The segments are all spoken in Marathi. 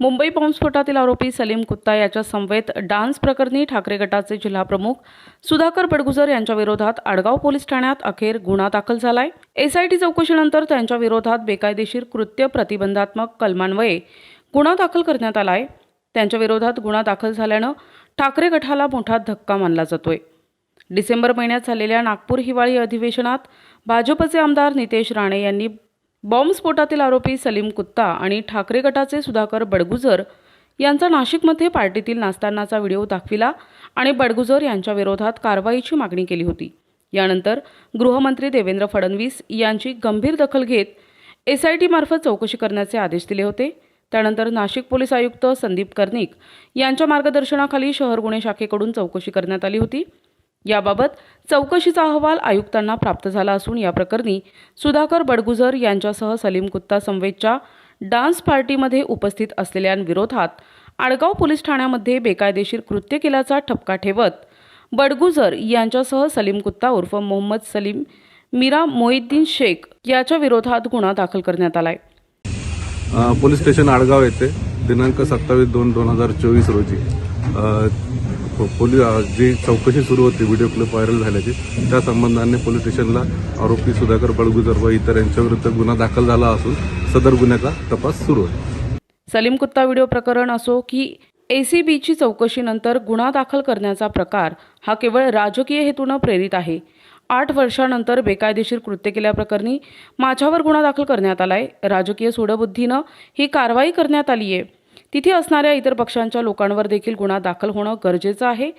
मुंबई बॉम्बस्फोटातील आरोपी सलीम कुत्ता याच्या समवेत डान्स प्रकरणी ठाकरे गटाचे जिल्हाप्रमुख सुधाकर बडगुजर यांच्या विरोधात आडगाव पोलीस ठाण्यात अखेर गुन्हा दाखल झालाय. एसआयटी चौकशीनंतर त्यांच्या विरोधात बेकायदेशीर कृत्य प्रतिबंधात्मक कलमान्वये गुन्हा दाखल करण्यात आलाय. त्यांच्या विरोधात गुन्हा दाखल झाल्यानं ठाकरे गटाला मोठा धक्का मानला जातोय. डिसेंबर महिन्यात झालेल्या नागपूर हिवाळी अधिवेशनात भाजपचे आमदार नितेश राणे यांनी बॉम्बस्फोटातील आरोपी सलीम कुत्ता आणि ठाकरे गटाचे सुधाकर बडगुजर यांचा नाशिकमध्ये पार्टीतील नाचतानाचा व्हिडिओ दाखविला आणि बडगुजर यांच्या विरोधात कारवाईची मागणी केली होती. यानंतर गृहमंत्री देवेंद्र फडणवीस यांची गंभीर दखल घेत एस आय टीमार्फत चौकशी करण्याचे आदेश दिले होते. त्यानंतर नाशिक पोलीस आयुक्त संदीप कर्णिक यांच्या मार्गदर्शनाखाली शहर गुन्हे शाखेकडून चौकशी करण्यात आली होती. याबाबत चौकशीचा अहवाल आयुक्तांना प्राप्त झाला असून या प्रकरणी सुधाकर बडगुजर यांच्यासह सलीम कुत्ता संवेदच्या डान्स पार्टीमध्ये उपस्थित असलेल्यांविरोधात आडगाव पोलीस ठाण्यामध्ये बेकायदेशीर कृत्य केल्याचा ठपका ठेवत बडगुजर यांच्यासह सलीम कुत्ता उर्फ मोहम्मद सलीम मीरा मोहिद्दीन शेख याच्या विरोधात गुन्हा दाखल करण्यात आलाय. पोलीस स्टेशन आडगाव येथे दिनांक सत्तावीस दोन दोन हजार चोवीस रोजी पोलीस जी चौकशी सुरू होती व्हिडिओ क्लिप व्हायरल झाल्याची त्या संबंधाने पोलीस स्टेशनला आरोपी सुधाकर बळगुजर व इतर यांच्याविरुद्ध गुन्हा दाखल झाला असून सदर गुन्ह्याचा तपास सुरू आहे. सलीम कुत्ता व्हिडिओ प्रकरण असो की एसीबीची चौकशीनंतर गुन्हा दाखल करण्याचा प्रकार हा केवळ राजकीय हेतूनं प्रेरित आहे. आठ वर्षानंतर बेकायदेशीर कृत्य केल्याप्रकरणी माझ्यावर गुन्हा दाखल करण्यात आलाय. राजकीय सूडबुद्धीनं ही कारवाई करण्यात आली आहे तिथे असणाऱ्या इतर पक्षांच्या लोकांवर देखील गुन्हा दाखल होणं गरजेचं आहे.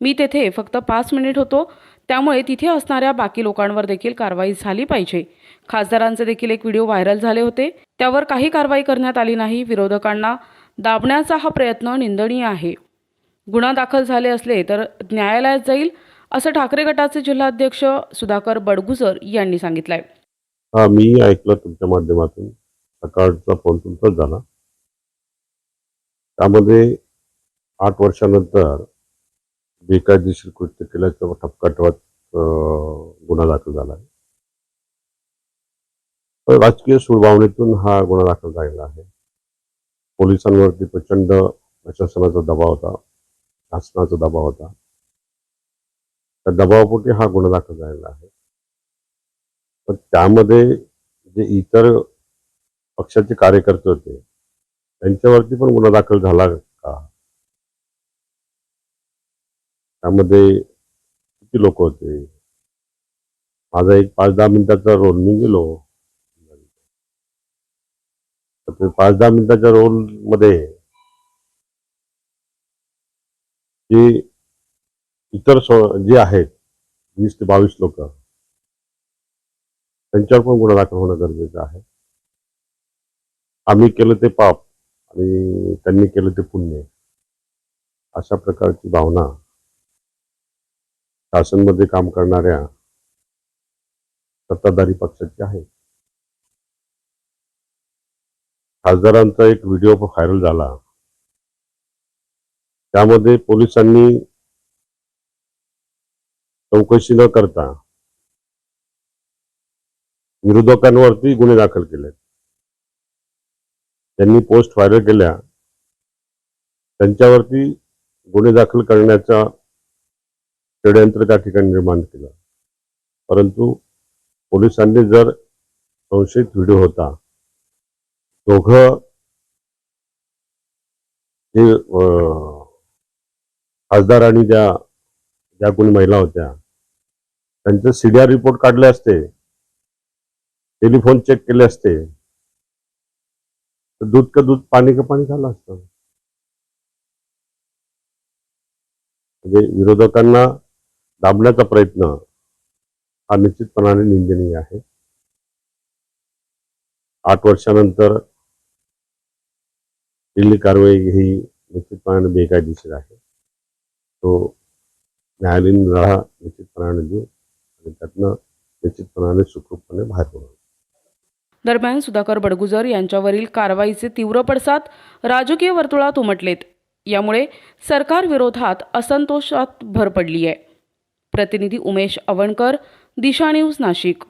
मी तेथे फक्त पाच मिनिट होतो. त्यामुळे तिथे असणाऱ्या बाकी लोकांवर देखील कारवाई झाली पाहिजे. खासदारांचे देखील एक व्हिडिओ व्हायरल झाले होते. त्यावर काही कारवाई करण्यात आली नाही. विरोधकांना दाबण्याचा हा प्रयत्न निंदनीय आहे. गुन्हा दाखल झाले असले तर न्यायालयात जाईल असं ठाकरे गटाचे जिल्हाध्यक्ष सुधाकर बडगुजर यांनी सांगितलंय. मी ऐकलं तुमच्या माध्यमातून. सकाळचा फोन तुमचाच झाला. त्यामध्ये आठ वर्षानंतर बेकायदेशीर कृत्य केल्याचा ठपका अं, गुन्हा दाखल झाला आहे. तर राजकीय सुडभावनेतून हा गुन्हा दाखल झालेला आहे. पोलिसांवरती प्रचंड प्रशासनाचा दबाव होता शासनाचा दबाव होता. त्या दबावापोटी हा गुन्हा दाखल झालेला आहे. पण त्यामध्ये जे इतर पक्षाचे कार्यकर्ते होते त्यांच्यावरती पण गुन्हा दाखल झाला का? त्यामध्ये किती लोक होते? माझा एक पाच दहा मिनिटाचा रोल मी गेलो. तर पाच दहा मिनिटाच्या रोलमध्ये जे इतर सो- जे आहेत वीस ते बावीस लोक त्यांच्यावर पण गुन्हा दाखल होणं गरजेचं आहे. आम्ही केलं ते पाप. आणि त्यांनी केलं ते पुण्य. अशा प्रकारची भावना शासनमध्ये काम करणाऱ्या सत्ताधारी पक्षाची आहे. खासदारांचा एक व्हिडिओ व्हायरल झाला. त्यामध्ये पोलिसांनी चौकशी न करता विरोधकांवरती गुन्हे दाखल केले त्यांनी पोस्ट व्हायरल केल्या. त्यांच्यावरती गुन्हे दाखल करण्याचा षडयंत्र त्या ठिकाणी निर्माण केलं. परंतु पोलिसांनी जर संशयित व्हिडिओ होता दोघं जे अं, खासदार आणि ज्या ज्या कोणी महिला होत्या त्यांचं सीडीआर रिपोर्ट काढले असते टेलिफोन चेक केले असते तर दूध का दूध पाणी का पाणी झालं असतं? म्हणजे विरोधकांना दाबण्याचा प्रयत्न हा निश्चितपणाने निंदनीय आहे. आठ वर्षानंतर दिल्ली कारवाई ही निश्चितपणाने बेकायदेशीर आहे. तो न्यायालयीन लढा निश्चितपणाने देऊ आणि त्यातनं निश्चितपणाने सुखरूपपणे बाहेर पडू दरम्यान सुधाकर बडगुजर यांच्यावरील कारवाईचे तीव्र पडसाद राजकीय वर्तुळात उमटलेत. यामुळे सरकार विरोधात असंतोषात भर पडली आहे प्रतिनिधी उमेश अवणकर दिशा न्यूज नाशिक.